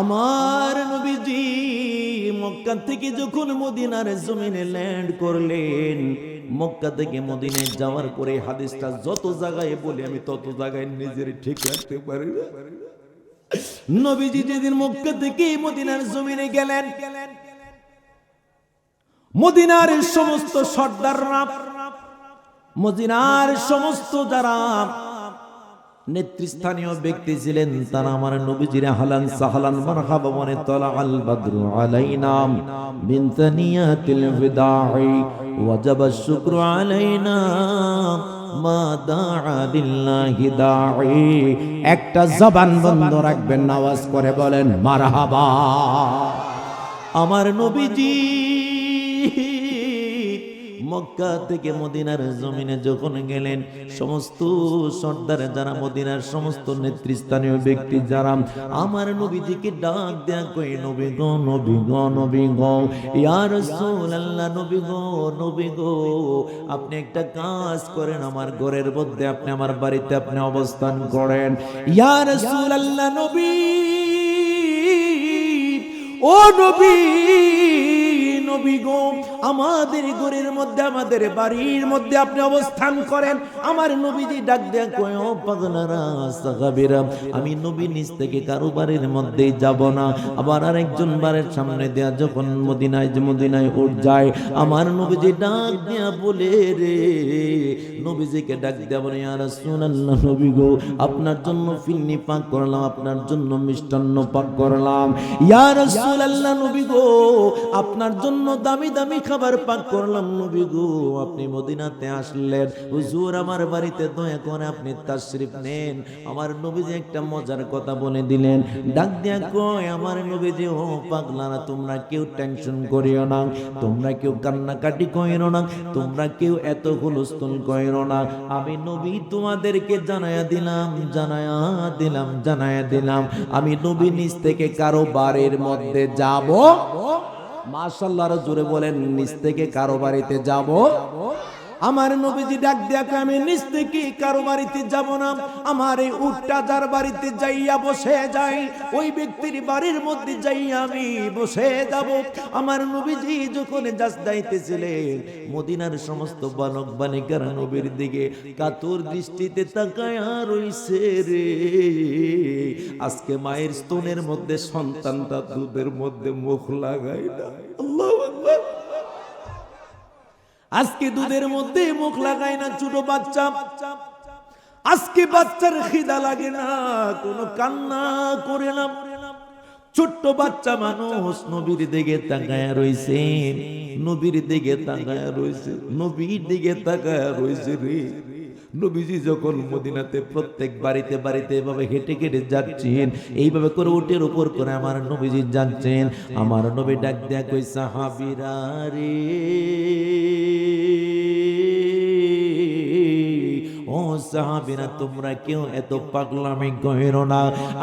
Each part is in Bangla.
আমার নবীজি মক্কা থেকে যখন মদিনার জমিনে ল্যান্ড করলেন, মক্কা থেকে মদিনে যাওয়ার পরে হাদিসটা যত জায়গায় বলি আমি তত জায়গায় নিজের ঠিক রাখতে পারি নবীজি যেদিন মক্কা থেকে মদিনার জমিনে গেলেন, মদিনার সমস্ত সর্দাররা, মদিনার সমস্ত যারা নেতৃস্থানীয় ব্যক্তি ছিলেন তারা আমার নবীজির হালান সাহালান মারহাবা মনে তলা আল বদরু আলাইনা বিন তানিয়াতিল বিদাই ওয়াজাবা শুকরু আলাইনা মা দাআ লিল্লাহি দাঈ একটা জবান বন্ধ রাখবেন আওয়াজ করে বলেন, মারহাবা। আমার নবীজি মক্কা থেকে মদিনার জমিনে যখন গেলেন, সমস্ত সর্দার যারা মদিনার সমস্ত নেতৃস্থানীয় ব্যক্তি যারা, আমার নবীজিকে ডাক দেয়া কই নবী গো নবী গো নবী গো, ইয়া রাসূলুল্লাহ, নবী গো নবী গো, আপনি একটা কাজ করেন, আমার ঘরের মধ্যে আপনি আমার বাড়িতে আপনি অবস্থান করেন। ইয়া রাসূলুল্লাহ, নবী, ও নবী নবী গো, আমাদের ঘরের মধ্যে, আমাদের বাড়ির মধ্যে আপনি অবস্থান করেন। আমার নবীজি ডাক দেয়া কয় পাগলারা, সাহাবীরা, আমি নবী নিজ থেকে কারও বাড়ির মধ্যে যাব না। আবার আরেকজন বাড়ির সামনে দেয়া যখন মদিনায় মদিনায় উঠ যায়, আমার নবীজি ডাক দেয়া বলে, রে, নবীজিকে ডাক দেয়া বলে, ইয়া রাসূলুল্লাহ নবী গো, আপনার জন্য ফিন্নি পাক করলাম, আপনার জন্য মিষ্টান্ন পাক করলাম। ইয়া রাসূলুল্লাহ নবী গো, আপনার জন্য দামি দামি খাবার পাক করলাম নবী গো, আপনি মদিনাতে আসলেন। হুজুর, আমার বাড়িতে দয়া করে আপনি তাশরিফ নেন। আমার নবীজি একটা মজার কথা বলে দিলেন। ডাক দিয়া কয়, আমার নবীজি, ও পাগলারা, তোমরা কেউ টেনশন করিও না। তোমরা কেউ কান্নাকাটি করিও না। তোমরা কেউ এত হুলস্থুল করিও না। আমি নবী তোমাদেরকে জানায়া দিলাম জানায়া দিলাম জানায়া দিলাম। আমি নবী নিজ থেকে কারও বাড়ির মধ্যে যাব মাশাল্লাহ জুড়ে বলেন নিচ থেকে কারও বাড়িতে যাব? আমার নবীজি ডাক দেয়াকে আমি নিচ থেকে কারও বাড়িতে যাব না। আমার এই উটটা যার বাড়িতে যাইয়া বসে যাই ওই ব্যক্তির বাড়ির মধ্যে যাইয়া আমি বসে যাব। আমার নবীজি যখন যাস দাইতেছিলেন, মদিনার সমস্ত বালক বালিকার নবীর দিকে কাতর দৃষ্টিতে তাকায়া রইছে রে। আজকে মায়ের স্তনের মধ্যে সন্তানটা দুধের মধ্যে মুখ লাগাই না আজকে দুধের মধ্যে মুখ লাগায় না ছোট বাচ্চা। আজকে বাচ্চার খিদা লাগে না কোনো কান্না করে না। ছোট্ট বাচ্চা মানুষ নবীর দিকে তাকায় রয়েছে নবীর দিকে তাকায় রয়েছে নবীর দিকে তাকায় রয়েছে রে। নবীজি যখন মদিনাতে প্রত্যেক বাড়িতে বাড়িতে এভাবে হেঁটে হেঁটে যাচ্ছেন, এইভাবে করে উটের উপর করে আমার নবীজি যাচ্ছেন। আমার নবী ডাক দেয়া কই সাহাবিরা রে। সাহাবিরা তোমরা কেউ এত পাগলামি কইরো না।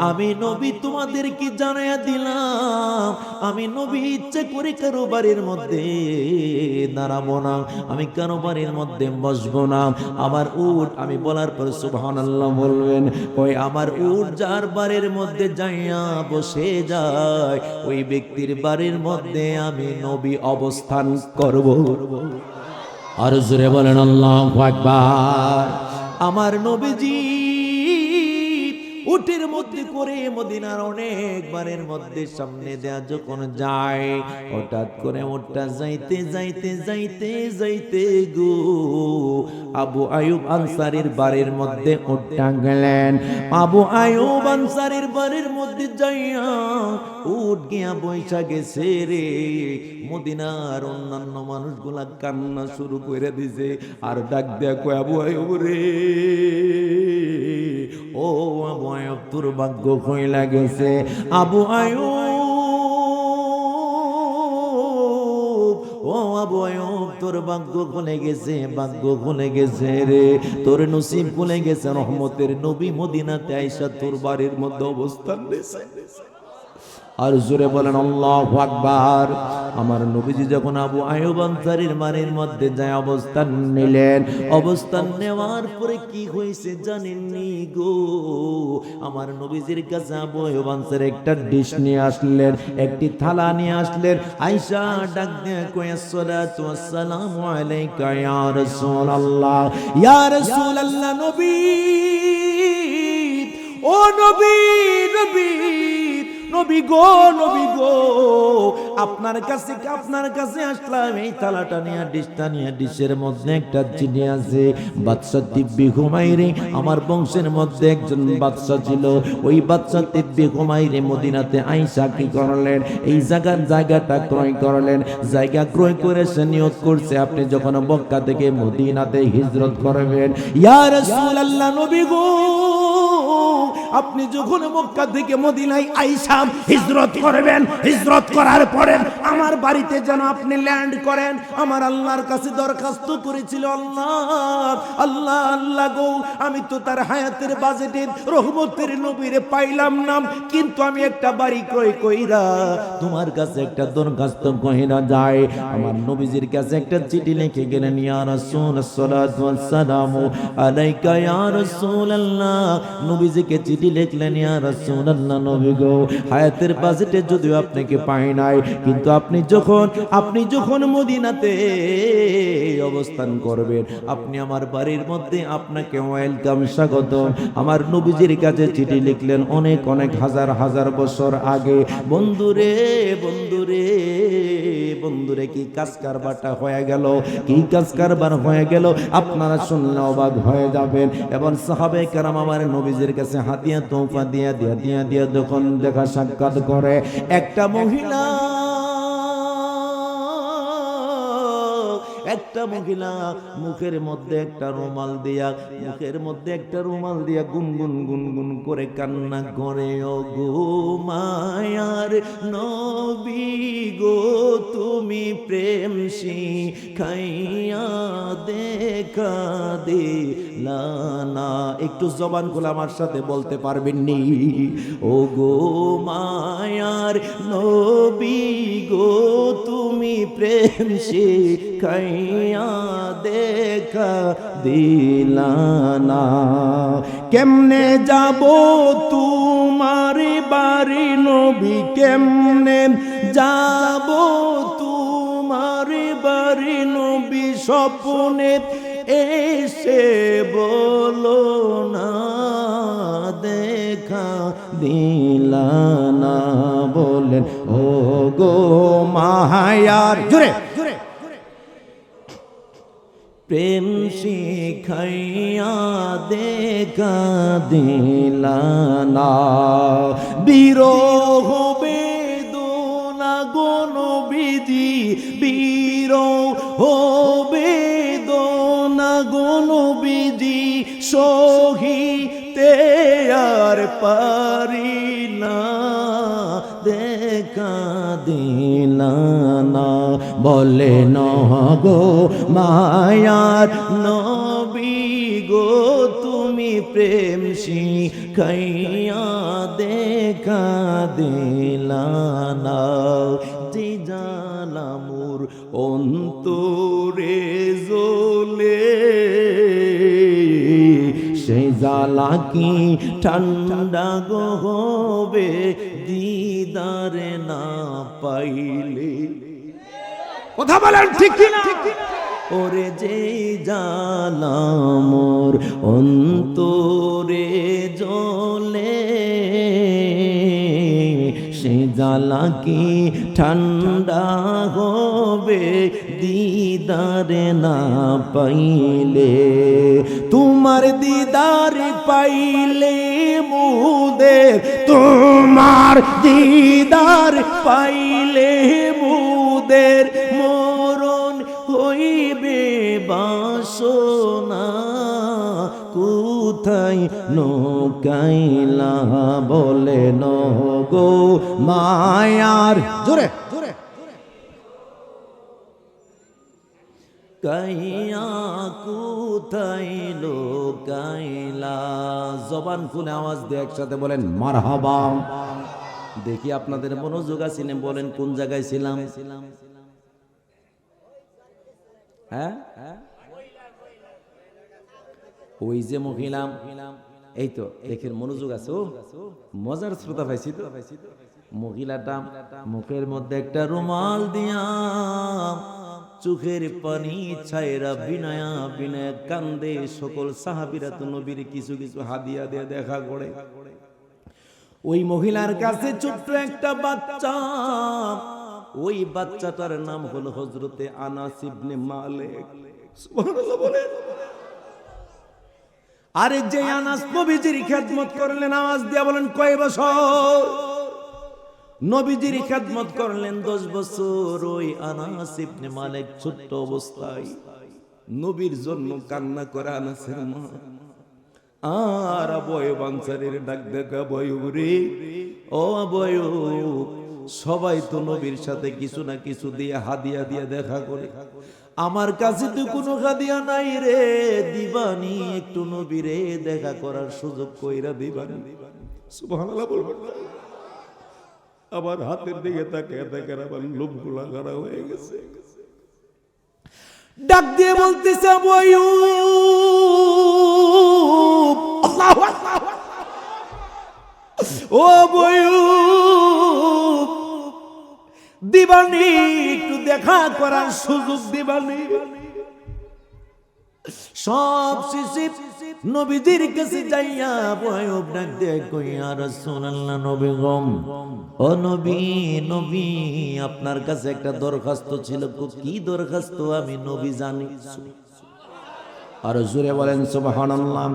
আমি নবী তোমাদেরকে জানাইয়া দিলাম, আমি নবী ইচ্ছে করে কারও বাড়ির মধ্যে দাঁড়াবো না, আমি কারও বাড়ির মধ্যে বসবো না। আমার উট, আমি বলার পর সুবহানাল্লাহ বলবেন, ওই আমার উট যার বাড়ির মধ্যে যাইয়া বসে যায়, ওই ব্যক্তির বাড়ির মধ্যে আমি নবী অবস্থান করব। আর জোরে বলেন, আল্লাহ আকবার। আমার নবীজি উটের মধ্যে করে মদিনার অনেক বারের মধ্যে সামনে দেয়া যখন যায়, হঠাৎ করে ওটা যাইতে যাইতে যাইতে যাইতে গো, আবু আয়ুব আনসারির বাড়ির মধ্যে ওটা গেলেন। আবু আয়ুব আনসারির বাড়ির মধ্যে যাইয়া উঠ গিয়া বৈশা গেছে রে। মদিনার অন্যান্য মানুষগুলা কান্না শুরু করে দিছে, আর ডাক দেয়া কয়, আবু আয়ুব রে। ও আবু আয়ুব তোর ভাগ্য কইলা গেছে। আবু আয়ু ও আবু আয়ুব তোর ভাগ্য খুলে গেছে, ভাগ্য খুলে গেছে রে। তোর নসিব খুলে গেছে, রহমতের নবী মদিনাতে আইসা তোর বাড়ির মধ্যে অবস্থান নিয়েছে। আর জোরে বলেন, আল্লাহ আকবার। আমার নবীজি যখন আবু আয়ুব আনসারীর মানের মধ্যে যায় অবস্থান নিলেন। অবস্থান নেওয়ার পরে কি হয়েছে জানেননি গো? আমার নবীজির কাছে আবু আয়ুব আনসার একটা ডিশ নিয়ে আসলেন, একটি থালা নিয়ে আসলেন। আয়েশা ডাক দিয়ে কয়ে সালাতু ওয়াসসালামু আলাইকা ইয়া রাসূলুল্লাহ। ইয়া রাসূলুল্লাহ, নবী! ও নবী নবী! নবী গো নবী গো, আপনার কাছে আপনার কাছে আসলাম? এই থালাটা নিয়ে নিয়ে মধ্যে একটা চিনি আছে। দিব্যি ঘুমাইরে আমার বংশের মধ্যে একজন বাদশা ছিল। ওই বাদশা দিব্যি ঘুমাইরে মদিনাতে আইসা কি করলেন? এই জায়গার জায়গাটা ক্রয় করলেন। জায়গা ক্রয় করে সে নিয়োগ করছে। আপনি যখন বক্কা থেকে মদিনাতে হিজরত করবেন, ইয়া রাসূলুল্লাহ, নবী গো! আপনি যখন মক্কা থেকে মদিনায় আইসাম হিজরত করবেন, হিজরত করার পরে আমার বাড়িতে যেন আপনি ল্যান্ড করেন, আমার আল্লাহর কাছে দরখাস্ত করেছিল, আল্লাহ আল্লাহ আল্লাহ গো, আমি তো তার হায়াতের বাজেটে রহমতের নবীরে পাইলাম না, কিন্তু আমি একটা বাড়ি ক্রয় কইরা তোমার কাছে একটা দরখাস্ত কইরা যায় আমার নবীজির কাছে একটা চিঠি লিখে গেলেন, ইয়া রাসূল সাল্লাল্লাহু আলাইহি ওয়াসাল্লাম আলাইকা, ইয়া রাসূলুল্লাহ। নবীজিকে চিঠি লিখলেন, ইয়া রাসূলুল্লাহ, নবী গো, হায়াতের বাজেটে যদিও আপনাকে পাই নাই, কিন্তু আপনি যখন আপনি যখন মদিনাতে অবস্থান করবেন, আপনি আমার বাড়ির মধ্যে আপনাকে ওয়েলকাম স্বাগত আমার নবীজির কাছে চিঠি লিখলেন, অনেক অনেক হাজার হাজার বছর আগে। বন্ধুরে বন্ধুরে বন্ধুরে কি কাজ কারবারটা হয়ে গেল? কি কাজ কারবার হয়ে গেল? আপনারা শুনলে অবাক হয়ে যাবেন। এবং সাহাবে কারাম আমার নবীজির কাছে হাতিয়া তোফা দিয়া দিয়া দিয়া দিয়া যখন দেখা সাক্ষাৎ করে, একটা মহিলা একটা মহিলা মুখের মধ্যে একটা রুমাল দিয়া, মুখের মধ্যে একটা রুমাল দিয়া গুনগুন গুনগুন করে কান্না করে ও গো মায়ার নবী গো, তুমি প্রেম শিখাইয়া দেখা দে না একটু জবান খুলে আমার সাথে বলতে পারবেননি। ও গো মায়ার নবী গো, তুমি প্রেম শিখাইয়া দেখা দিলানা কেমনে যাব তোমার বাড়ি নবী, কেমনে যাব তোমার বাড়ি নবী স্বপ্নে? এসে বলো না, দেখা দিলানা বলেন ও গো জোরে জোরে। প্রেম শিখাইয়া দেখা দিলানা বিরহ বেদনা গণ বিধি বিরহ সহিতে আর পারি না। দেখা দিলানা বলে গো মায়ার নবী গো, তুমি প্রেম শিখাইয়া দেখা দিলানা যে জালামুর সেই কি ঠান্ডা গো হবে দিদারে না পাইলে। কথা বলেন, ঠিক ঠিক ওরে যে জালামর অন্তরে জলে সে জ্বালা কি ঠান্ডা হবে? দিদারে না পাইলে, তোমার দিদার পাইলে মুদের তোমার দিদার পাইলে মুদের মরণ হইবে বাসনা। কোথায় নৌকাইলা বলে গো মায়ার জোরে জোরে। কাইয়া কোথায় লোকাইলা জবান খুলে আওয়াজ দিয়ে একসাথে বলেন মার মারহাবা। দেখি আপনাদের মনোযোগ আছে বলেন, কোন জায়গায় ছিলাম? হ্যাঁ? ওই যে মহিলা। এই তো, দেখেন মনোযোগ আছে মজার শ্রোতা পাইছি তো। মহিলাটা মুখের মধ্যে একটা রুমাল দিয়া চোখের পানি ছায়রা বিনয়া বিনয় কান্দে সকল সাহাবিরা তো নবীর কিছু কিছু হাদিয়া দিয়ে দেখা করে। ওই মহিলার কাছে ছোট্ট একটা বাচ্চা, ওই বাচ্চাটার নাম হলো হজরতে আনাস ইবনে মালিক। সুবহানাল্লাহ বলেন। আরে যে আনাস নবীজির খেদমত করলেন, আওয়াজ দিয়া বলেন, কয় বছর? নবীজির খেদমত করলেন দশ বছর ওই আনাস ইবনে মালিক ছোট্ট অবস্থায়। নবীর জন্য কান্না করে আনাসের মা। আর বয় বাঞ্চারের ডাক দেখা বয়ুব রে। ও বয়ুব সবাই তো নবীর সাথে কিছু না কিছু দিয়ে হাদিয়া দিয়ে দেখা করে। আমার কাছে তো কোনো হাদিয়া নাই রে দিবানি একটু নবীরে দেখা করার সুযোগ কইরা দিবানি। সুবহানাল্লাহ বলবেন? আমার হাতের দিকে তাকে দেখে আমার লোভগুলা গাড়া হয়ে গেছে। ডাক দিয়ে বলতেছে আল্লাহু আকবার। ও বয়ুব দিবানি, একটু দেখা করার সুযোগ দিবানি। সব শিশি নবীজির কাছে যাইয়া বয়ব ডাক দে কইয়া রাসূলুল্লাহ, নবী গম। ও নবী নবী, আপনার কাছে একটা দরখাস্ত ছিল কো- কি দরখাস্ত আমি নবী জানি। আর জোরে বলেন, সুবহানাল্লাহ।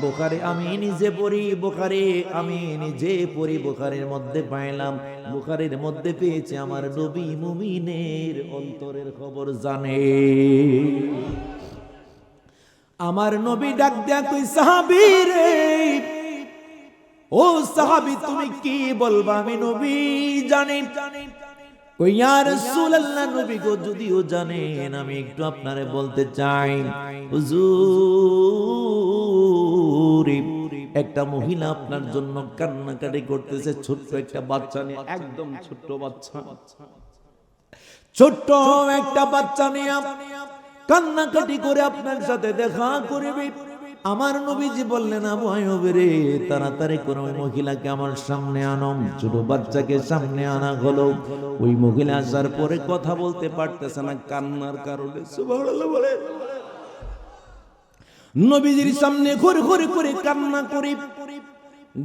বুখারী আমি নিজে পড়ি, বুখারী আমি নিজে পড়ি, বুখারীর মধ্যে পাইলাম। বুখারীর মধ্যে পেয়েছে আমার নবী মুমিনের অন্তরের খবর জানে। আমার নবী ডাক দেয়া, তুই সাহাবি রে? ও সাহাবি, তুমি কি বলবা? আমি নবী জানি। গো, যদিও জানেন, আমি একটু আপনারে বলতে চাই। হুজুর একটা মহিলা আপনার জন্য কান্নাকাটি করতেছে, ছোট্ট একটা বাচ্চা নিয়ে, একদম ছোট্ট বাচ্চা। ছোট্ট একটা বাচ্চা নিয়ে কান্নাকাটি করে আপনার সাথে দেখা করবে। আমার নবীজি বললেন, আবু আয়ুব রে, তাড়াতাড়ি করে ওই মহিলাকে আমার সামনে আনম ছোট বাচ্চাকে সামনে আনা হলো। ওই মহিলা আসার পরে কথা বলতে পারতেছে না, কান্নার কারণে, সুবহানাল্লাহ বলে। নবীজির সামনে ঘুরে ঘুরে করে কান্না করি।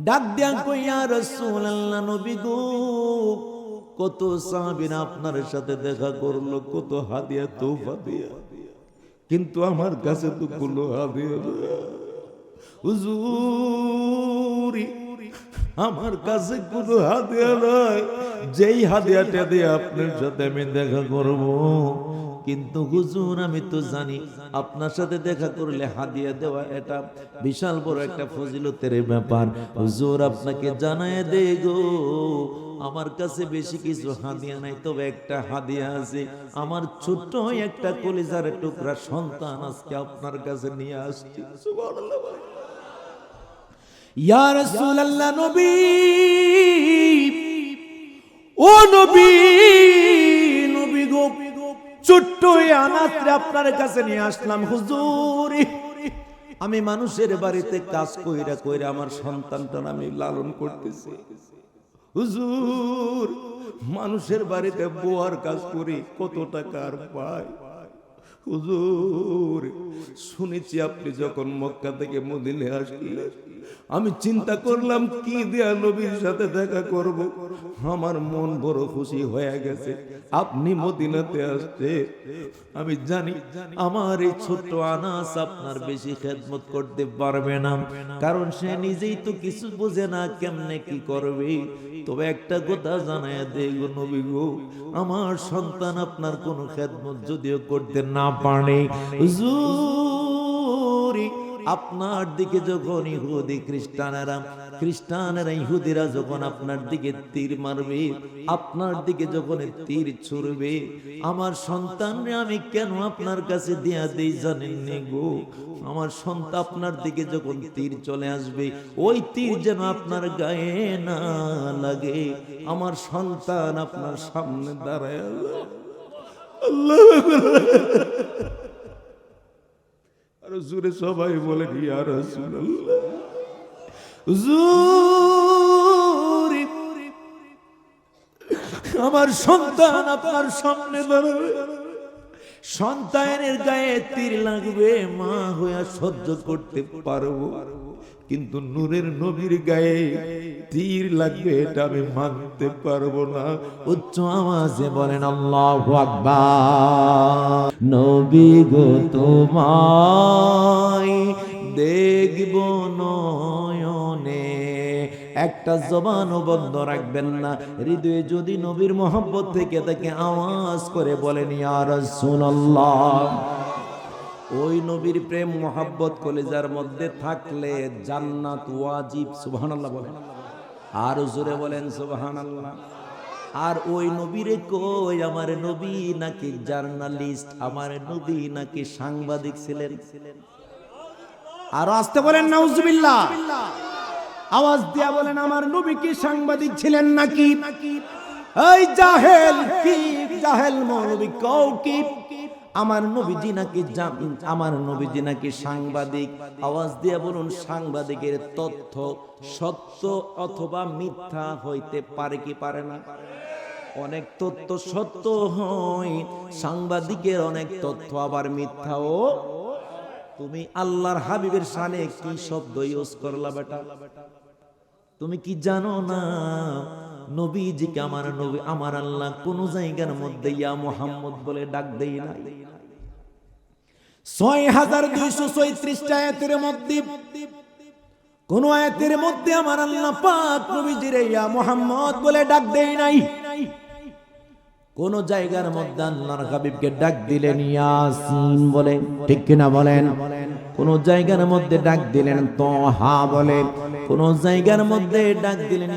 ডাক দেয়া কইয়া রাসূলুল্লাহ, নবী গো, কত সাহাবীরা আপনার সাথে দেখা করল, কত হাদিয়া তোফা দিয়া। কিন্তু আমার কাছে তো কোনো হাদিয়া হুজুরি, আমার কাছে কোনো হাদিয়া নাই। যেই হাদিয়াটা দিয়ে আপনার সাথে আমি দেখা করব কিন্তু হুজুর, আমি তো জানি আপনার সাথে দেখা করলে হাদিয়া দেওয়া এটা বিশাল বড় একটা ফজিলতের ব্যাপার। হুজুর, আপনাকে জানায় দে গো, আমার কাছে বেশি কিছু হাদিয়া নাই, তবে একটা হাদিয়া আছে। আমার ছোট্ট একটা কলিজার টুকরা সন্তান আজকে আপনার কাছে নিয়ে আসছি। ইয়া রাসূলুল্লাহ, নবী! ও নবী! নবী গো! আপনার কাছে নিয়ে আসলাম, হুজুর। আমি মানুষের বাড়িতে কাজ কইরা কইরা আমার সন্তানটা আমি লালন করতেছি। হুজুর, মানুষের বাড়িতে বোয়ার কাজ করি, কত টাকার পাই? হুজুর, শুনেছি আপনি যখন মক্কা থেকে মদিনে আসলেন আমি চিন্তা করলাম, কি দেয়া নবীর সাথে দেখা করব? আমার মন বড় খুশি হয়ে গেছে। আপনি মদিনাতে আসছে। আমি জানি আমার এই ছোট্ট আনাস আপনার বেশি খেদমত করতে পারবে না, কারণ সে নিজেই তো কিছু বোঝে না কেমনে কি করবে। তবে একটা কথা জানায় দেব নবী গো, আমার সন্তান আপনার কোনো খেদমত যদিও করতে না পারে। হুজুরি! আপনার দিকে যখন ইহুদি খ্রিস্টানেরা খ্রিস্টানেরা ইহুদিরা যখন আপনার দিকে তীর মারবে, আপনার দিকে যখন তীর ছুড়বে, আমার সন্তানরে আমি কেন আপনার কাছে দেয়া দিই জানেননি গো? আমার সন্তান আপনার দিকে যখন তীর চলে আসবে, ওই তীর যেন আপনার গায়ে না লাগে। আমার সন্তান আপনার সামনে দাঁড়ায়। আল্লাহ। জুড়ে সবাই বলে ইয়া আমার সন্তান আপনার সামনে দাঁড়াবে। সন্তানের গায়ে তীর লাগবে, মা হইয়া সহ্য করতে পারব। কিন্তু নূরের নবীর গায়ে তীর লাগবে, এটা আমি মানতে পারব না। উচ্চ আওয়াজে বলেন, আল্লাহু আকবার। নবী গো তোমায় দেখব একটা জবানও বন্ধ রাখবেন না। হৃদয়ে যদি নবীর মোহাম্মত থেকে তাকে আওয়াজ করে বলেন, ইয়া রাসূলুল্লাহ। ওই নবীর প্রেম, মোহাব্বত কলেজার মধ্যে থাকলে জান্নাত ওয়াজিব, সুবহানাল্লাহ বলেন। আর জোরে বলেন, সুবহানাল্লাহ। আর ওই নবীরে কই, আমার নবী নাকি জার্নালিস্ট, আমার নবী নাকি সাংবাদিক ছিলেন? আর আসতে বলেন, নাউজুবিল্লাহ। আওয়াজ দিয়া বলেন, আমার নবী কি সাংবাদিক ছিলেন নাকি? এই জাহেল কি? জাহেল মৌলবী কও কি আমার নবীজি নাকি আমার নবীজি নাকি সাংবাদিক। আওয়াজ দিয়া বলুন, সাংবাদিকের তথ্য সত্য অথবা মিথ্যা হইতে পারে কি পারে না? অনেক তথ্য সত্য হয়, সাংবাদিকের অনেক তথ্য আবার মিথ্যাও তুমি আল্লাহর হাবিবের শানে কি শব্দ ইউজ করলা বেটা। তুমি কি জানো না, নবীজিকে আমার নবী, আমার আল্লাহ কোন জায়গার মধ্যে ইয়া মোহাম্মদ বলে ডাক দেই না ছয় হাজার দুইশো ছয়ত্রিশটা আয়াতের মধ্যে, কোন আয়াতের মধ্যে আমার আল্লাহ পাক নবীজির ইয়া মোহাম্মদ বলে ডাক দেই নাই। কোন জায়গার মধ্যে আল্লাহর হাবিবকে ডাক দিলেন ইয়াসিন বলে। ঠিক কিনা বলেন? কোন জায়গার মধ্যে ডাক দিলেন তোহা বলে। কোন জায়গার মধ্যে ডাক দিলেন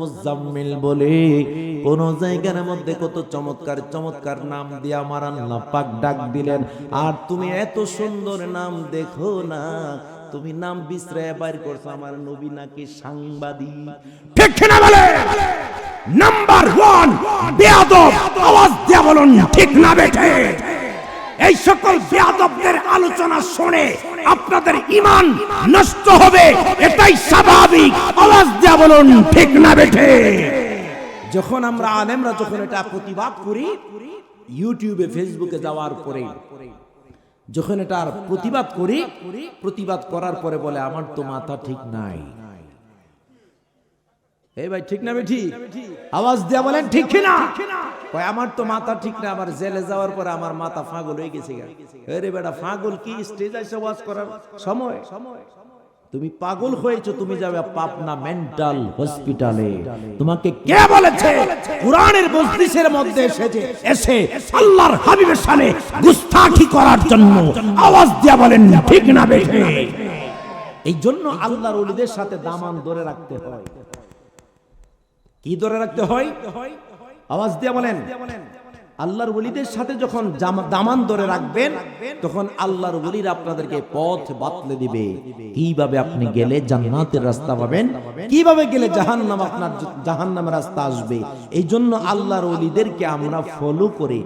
মুজাম্মিল বলে। কোন জায়গার মধ্যে কত চমৎকার চমৎকার নাম দিয়ে আমার আল্লাহ পাক ডাক দিলেন। আর তুমি এত সুন্দর নাম দেখো না। তুমি নাম বিশ্রায় বাইর করছ আমার নবী নাকি সাংবাদিক? ঠিক কিনা বলে? নাম্বার ওয়ান বেয়াদব আওয়াজ দিয়া বলুন ঠিক না বেঠে? এই সকল বেয়াদবদের আলোচনা শুনে আপনাদের ইমান নষ্ট হবে এটাই স্বাভাবিক। আওয়াজ দিয়া বলুন ঠিক না বেঠে? যখন আমরা আলেমরা যখন এটা প্রতিবাদ করি ইউটিউবে ফেসবুকে যাওয়ার পরে যখন এটার প্রতিবাদ করি, প্রতিবাদ করার পরে বলে, আমার তো মাথা ঠিক নাই। এই ভাই, ঠিক না বেঠি? আওয়াজ দেয়া বলেন, ঠিক আমার তো মাথা ঠিক না, আমার জেলে যাওয়ার পরে আমার মাথা ফাগল হয়ে গেছে আরে বেটা, ফাগল কি স্টেজ এসে ওয়াজ করার সময়? তুমি পাগল হয়েছো তুমি যাবে পাবনা মেন্টাল হসপিটালে। তোমাকে কে বলেছে? কোরআনের মজলিসের মধ্যে এসেছে এসে আল্লাহর হাবিবের সামনে গুস্তাখি করার জন্য আওয়াজ দিয়া বলেন ঠিক না বেঠে। এই জন্য আল্লাহর ওলিদের সাথে দামান ধরে রাখতে হয়। কি ধরে রাখতে হয়? আওয়াজ দিয়ে বলেন। আল্লাহর ওলিদের সাথে যখন দামান ধরে রাখবেন, তখন আল্লাহর ওলিরা আপনাদেরকে পথ বাতলে দিবে। কীভাবে আপনি গেলে জান্নাতের রাস্তা পাবেন? কীভাবে গেলে জাহান্নাম আপনার জাহান্নামের রাস্তা আসবে? এই জন্য আল্লাহর ওলিদেরকে আমরা ফলো করে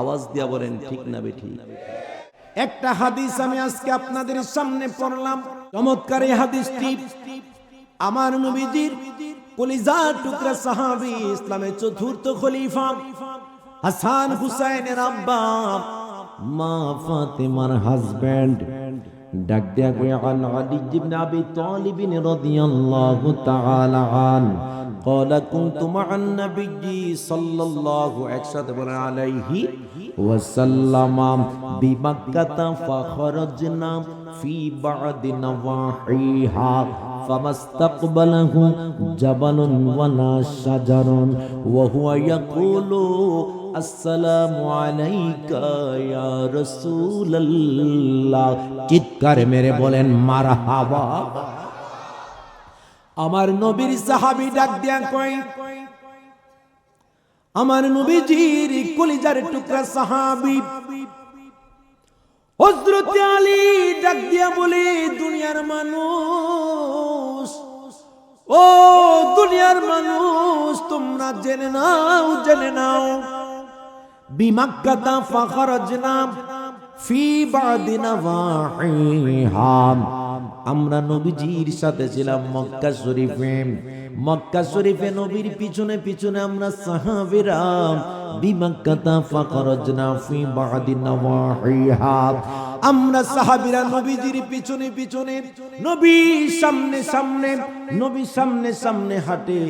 আওয়াজ দিয়া বলেন, ঠিক না বেঠি? একটা হাদিস আমি আজকে আপনাদের সামনে পড়লাম। চমৎকার এই হাদিসটি। আমার নবীজির কলিজার টুকরা সাহাবী, ইসলামের চতুর্থ খলিফা। হাসান হুসাইনের আব্বা মা ফাতেমার হাজবেন্ড ডাক দেয়া কই আন আলী ইবনে আবি তালিব রাদিয়াল্লাহু তাআলা আন قال كنت مع النبي صلى الله عليه وسلم بمكة فخرجنا في بعض نواحيها فمستقبله جبل ولا شجر وهو يقول আসসালামু আলাইকা ইয়া রাসূলুল্লাহ। চিৎকার মেরে বলেন, মারহাবা। আমার নবীর সাহাবী ডাক দিয়া কই আমার নবীজির কলিজার টুকরা সাহাবী। হযরত আলী ডাক দিয়া বলে, দুনিয়ার মানুষ, ও দুনিয়ার মানুষ, তোমরা জেনে নাও জেনে নাও। আমরা নবীজির সাথে ছিলাম মক্কা শরীফে। মক্কা শরীফে নবীর পিছনে পিছনে আমরা সাহাবীরা বিমাক্কাতা ফাখরাজনা ফি বাদিনা ওয়াহিহাম আমরা সাহাবীরা নবীজির পিছনে পিছনে নবী সামনে সামনে নবী সামনে সামনে হাঁটে।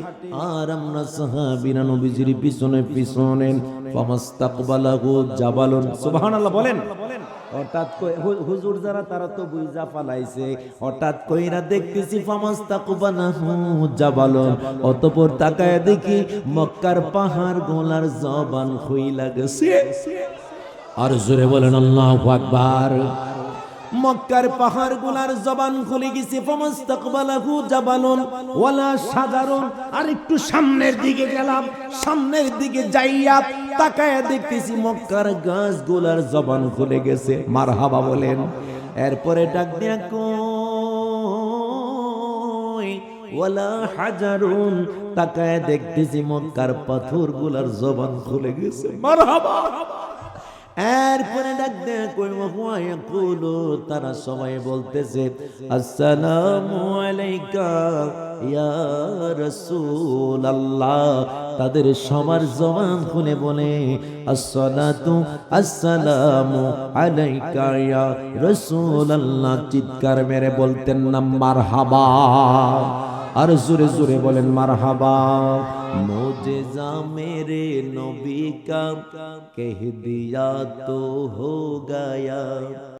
আর আমরা সাহাবীরা নবীজির পিছনে পিছনে, ফামাস্তাকবালাহু জাবালুন। সুবহানাল্লাহ বলেন। হঠাৎ হুজুর যারা, তারা তো বুঝা ফালাইছে। হঠাৎ কইরা দেখতেছি ফামাস্তাকবালাহু জাবালুন। অতঃপর তাকায় দেখি মক্কার পাহাড় গোলার জবান খুইলা গেছে। আর জোরে বলেন আল্লাহু আকবার। মক্কার পাহাড়গুলার জবান খুলে গেছে জাবালুন, ওয়ালা আর একটু সামনের দিকে গেলাম, সামনের দিকে যাইয়া তাকায় দেখতেছি মক্কার গাছগুলার জবান খুলে গেছে। মারহাবা বলেন, এরপরে ডাক দিয়া ওয়ালা হাজারুন। তাকায় দেখতেছি মক্কার পাথরগুলার জবান খুলে গেছে। মারহাবা! এরপরে ডাক দেয়া কই হুয়া ইয়াকুলু তারা সবাই বলতেছে, আসসালামু আলাইকা ইয়া তাদের সবার জবান খুলে বলে, আসসালাতু আসসালামু আলাইকা ইয়া রাসূলুল্লাহ চিৎকার মেরে বলতেন না, মারহাবা আর জোরে জোরে বলেন, মারহাবা मोजेजा मेरे नबी का कह दिया तो हो गया।